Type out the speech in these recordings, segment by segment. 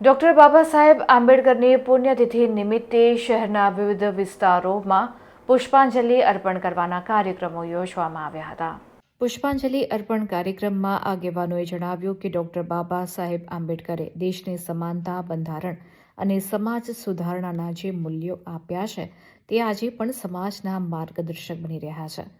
Doctor Baba Saheb આંબેડકરની પુણ્યતિથિ નિમિત્તે શહેરના વિવિધ વિસ્તારોમાં પુષ્પાંજલિ અર્પણ કરવાના કાર્યક્રમો યોજવામાં આવ્યા હતા. પુષ્પાંજલિ અર્પણ કાર્યક્રમમાં આગેવાનોએ જણાવ્યું કે ડૉક્ટર બાબા સાહેબ આંબેડકરે દેશને સમાનતા, બંધારણ અને સમાજ સુધારણાના જે મૂલ્યો આપ્યા છે, તે આજે પણ સમાજના માર્ગદર્શક બની રહ્યા છે.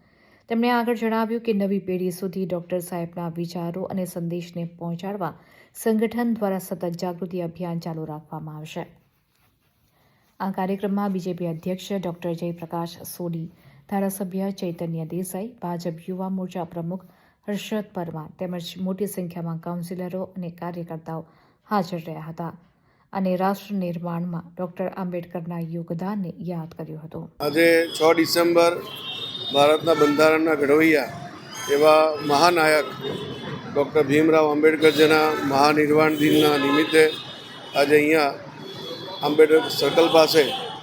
તેમણે આગળ જણાવ્યું કે નવી પેઢી સુધી ડૉક્ટર સાહેબના વિચારો અને સંદેશને પહોંચાડવા સંગઠન દ્વારા સતત જાગૃતિ અભિયાન ચાલુ રાખવામાં આવશે. આ કાર્યક્રમમાં બીજેપી અધ્યક્ષ ડોક્ટર જયપ્રકાશ સોઢી ધારાસભ્ય ચૈતન્ય દેસાઈ, ભાજપ યુવા મોરચા પ્રમુખ હર્ષદ પરમાર તેમજ મોટી સંખ્યામાં કાઉન્સિલરો અને કાર્યકર્તાઓ હાજર રહ્યા હતા અને રાષ્ટ્ર નિર્માણમાં ડોક્ટર આંબેડકરના યોગદાનને યાદ કર્યું હતું. આજે છ ડિસેમ્બર ભારતના બંધારણના ઘડવૈયા એવા મહાનાયક ડૉક્ટર ભીમરાવ આંબેડકરજીના મહાનિર્વાણ દિનના નિમિત્તે આજે અહીંયા આંબેડકર સર્કલ પાસે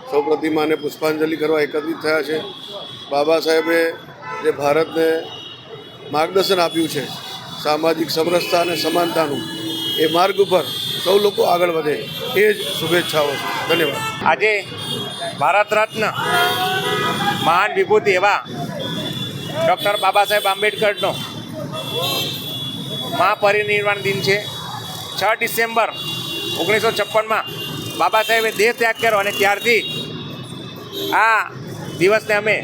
સૌ પ્રતિમાને પુષ્પાંજલિ કરવા એકત્રિત થયા છે. બાબા સાહેબે જે ભારતને માર્ગદર્શન આપ્યું છે સામાજિક સમરસતા અને સમાનતાનું, એ માર્ગ ઉપર સૌ લોકો આગળ વધે એ જ શુભેચ્છાઓ છે. ધન્યવાદ. આજે ભારત રત્ન મહાન વિભૂતિ એવા ડૉક્ટર બાબા સાહેબ આંબેડકરનો મહાપરિનિર્વાણ દિન છે. છ ડિસેમ્બર ઓગણીસો છપ્પનમાં બાબા સાહેબે દેહ ત્યાગ કર્યો અને ત્યારથી આ દિવસને અમે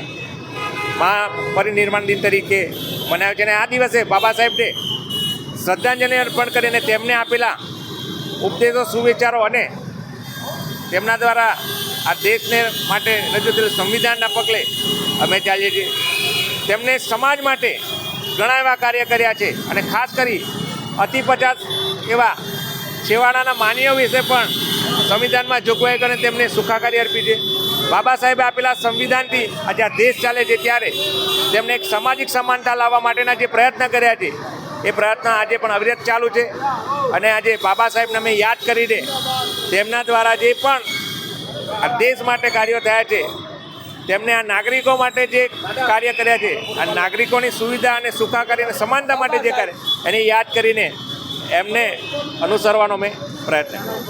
મહાપરિનિર્વાણ દિન તરીકે મનાવ્યો છે. અને આ દિવસે બાબા સાહેબને શ્રદ્ધાંજલિ અર્પણ કરીને તેમને આપેલા ઉપદેશો, સુવિચારો અને તેમના દ્વારા આ દેશને માટે રજૂ થયેલું સંવિધાનના પગલે અમે ચાલીએ છીએ. તેમણે સમાજ માટે ઘણા એવા કાર્ય કર્યા છે અને ખાસ કરી અતિ પચાસ એવા છેવાડાના માનવીઓ વિશે પણ સંવિધાનમાં જોગવાઈ કરીને તેમને સુખાકારી અર્પી છે. બાબા સાહેબે આપેલા સંવિધાનથી આજે આ દેશ ચાલે છે ત્યારે તેમણે એક સામાજિક સમાનતા લાવવા માટેના જે પ્રયત્ન કર્યા છે, એ પ્રયત્ન આજે પણ અવિરત ચાલુ છે. અને આજે બાબા સાહેબને અમે યાદ કરીને તેમના દ્વારા જે પણ આ દેશ માટે કાર્યો થયા છે. તેમને આ નાગરિકો માટે જે કાર્ય કર્યા છે, આ નાગરિકોની સુવિધા અને સુખાકારી અને સમાનતા માટે જે કાર્ય એને યાદ કરીને એમને અનુસરવાનો મેં પ્રયત્ન કર્યો.